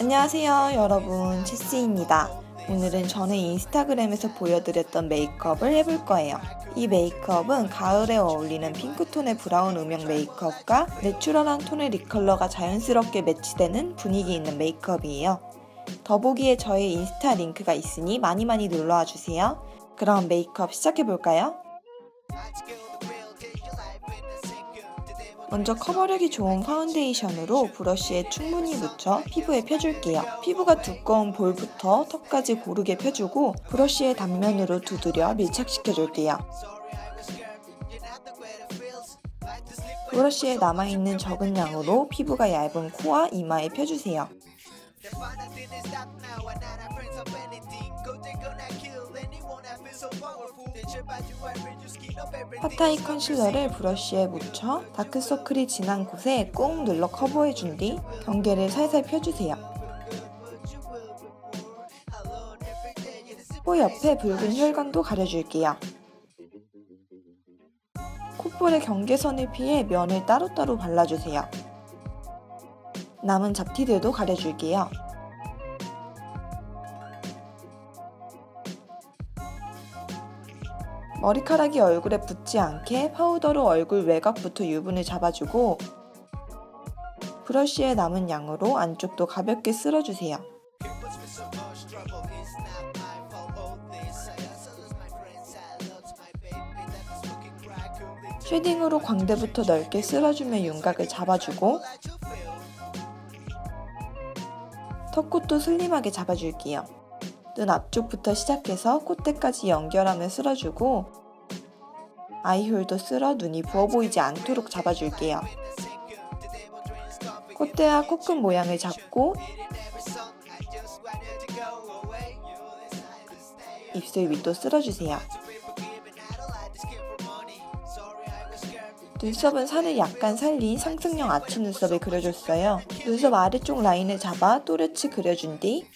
안녕하세요 여러분. 체스입니다. 오늘은 저는 인스타그램에서 보여드렸던 메이크업을 해볼 거예요. 이 메이크업은 가을에 어울리는 핑크톤의 브라운 음영 메이크업과 내추럴한 톤의 립 컬러가 자연스럽게 매치되는 분위기 있는 메이크업이에요. 더보기에 저의 인스타 링크가 있으니 많이 많이 놀러와 주세요. 그럼 메이크업 시작해볼까요? 먼저 커버력이 좋은 파운데이션으로 브러쉬에 충분히 묻혀 피부에 펴줄게요. 피부가 두꺼운 볼부터 턱까지 고르게 펴주고 브러쉬의 단면으로 두드려 밀착시켜줄게요. 브러쉬에 남아있는 적은 양으로 피부가 얇은 코와 이마에 펴주세요. 핫아이 컨실러를 브러쉬에 묻혀 다크서클이 진한 곳에 꾹 눌러 커버해준 뒤 경계를 살살 펴주세요. 코 옆에 붉은 혈관도 가려줄게요. 콧볼의 경계선을 피해 면을 따로따로 발라주세요. 남은 잡티들도 가려줄게요. 머리카락이 얼굴에 붙지 않게 파우더로 얼굴 외곽부터 유분을 잡아주고 브러쉬에 남은 양으로 안쪽도 가볍게 쓸어주세요. 쉐딩으로 광대부터 넓게 쓸어주며 윤곽을 잡아주고 턱끝도 슬림하게 잡아줄게요. 눈 앞쪽부터 시작해서 콧대까지 연결하며 쓸어주고 아이홀도 쓸어 눈이 부어 보이지 않도록 잡아줄게요. 콧대와 코끝 모양을 잡고 입술 위도 쓸어주세요. 눈썹은 살을 약간 살린 상승형 아치 눈썹을 그려줬어요. 눈썹 아래쪽 라인을 잡아 또렷이 그려준 뒤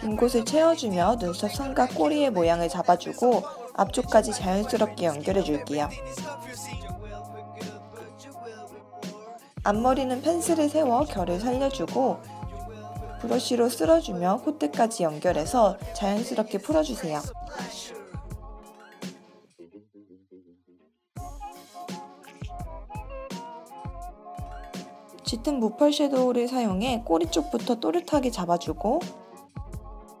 빈 곳을 채워주며 눈썹 선과 꼬리의 모양을 잡아주고 앞쪽까지 자연스럽게 연결해 줄게요. 앞머리는 펜슬을 세워 결을 살려주고 브러쉬로 쓸어주며 콧대까지 연결해서 자연스럽게 풀어주세요. 짙은 무펄 섀도우를 사용해 꼬리 쪽부터 또렷하게 잡아주고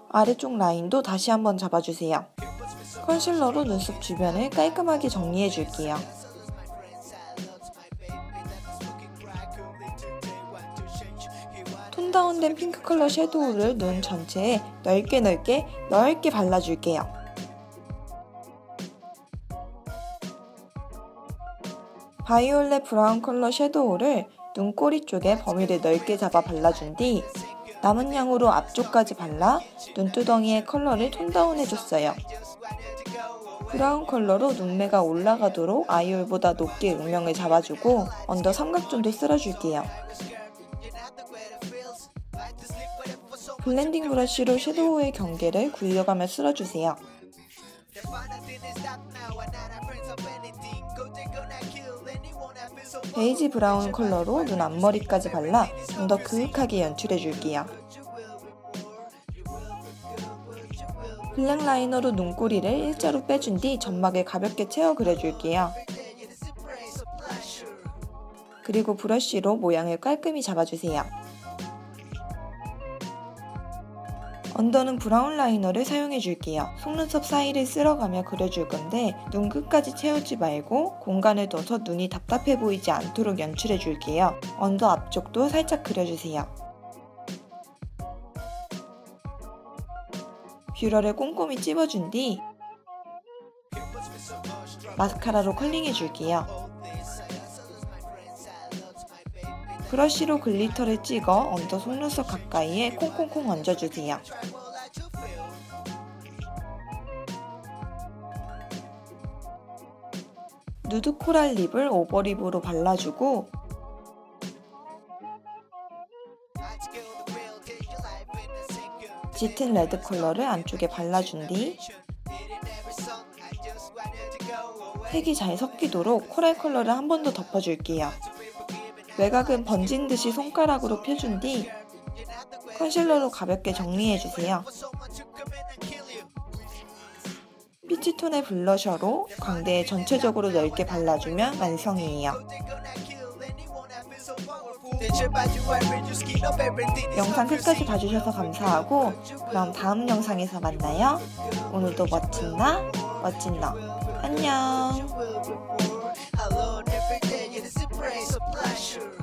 아래쪽 라인도 다시 한번 잡아주세요. 컨실러로 눈썹 주변을 깔끔하게 정리해줄게요. 톤 다운된 핑크 컬러 섀도우를 눈 전체에 넓게 넓게 넓게 발라줄게요. 바이올렛 브라운 컬러 섀도우를 눈꼬리 쪽에 범위를 넓게 잡아 발라준 뒤 남은 양으로 앞쪽까지 발라 눈두덩이의 컬러를 톤다운 해줬어요. 브라운 컬러로 눈매가 올라가도록 아이올보다 높게 음영을 잡아주고 언더 삼각존도 쓸어줄게요. 블렌딩 브러쉬로 섀도우의 경계를 굴려가며 쓸어주세요. 베이지 브라운 컬러로 눈 앞머리까지 발라 좀 더 그윽하게 연출해줄게요. 블랙 라이너로 눈꼬리를 일자로 빼준 뒤 점막을 가볍게 채워 그려줄게요. 그리고 브러쉬로 모양을 깔끔히 잡아주세요. 언더는 브라운 라이너를 사용해 줄게요. 속눈썹 사이를 쓸어가며 그려줄 건데 눈 끝까지 채우지 말고 공간을 둬서 눈이 답답해 보이지 않도록 연출해 줄게요. 언더 앞쪽도 살짝 그려주세요. 뷰러를 꼼꼼히 찝어준 뒤 마스카라로 컬링해 줄게요. 브러쉬로 글리터를 찍어 언더 속눈썹 가까이에 콩콩콩 얹어주세요. 누드 코랄 립을 오버립으로 발라주고 짙은 레드 컬러를 안쪽에 발라준 뒤 색이 잘 섞이도록 코랄 컬러를 한 번 더 덮어줄게요. 외곽은 번진 듯이 손가락으로 펴준 뒤 컨실러로 가볍게 정리해주세요. 피치톤의 블러셔로 광대에 전체적으로 넓게 발라주면 완성이에요. 영상 끝까지 봐주셔서 감사하고 그럼 다음 영상에서 만나요. 오늘도 멋진 나, 멋진 너. 안녕. sure.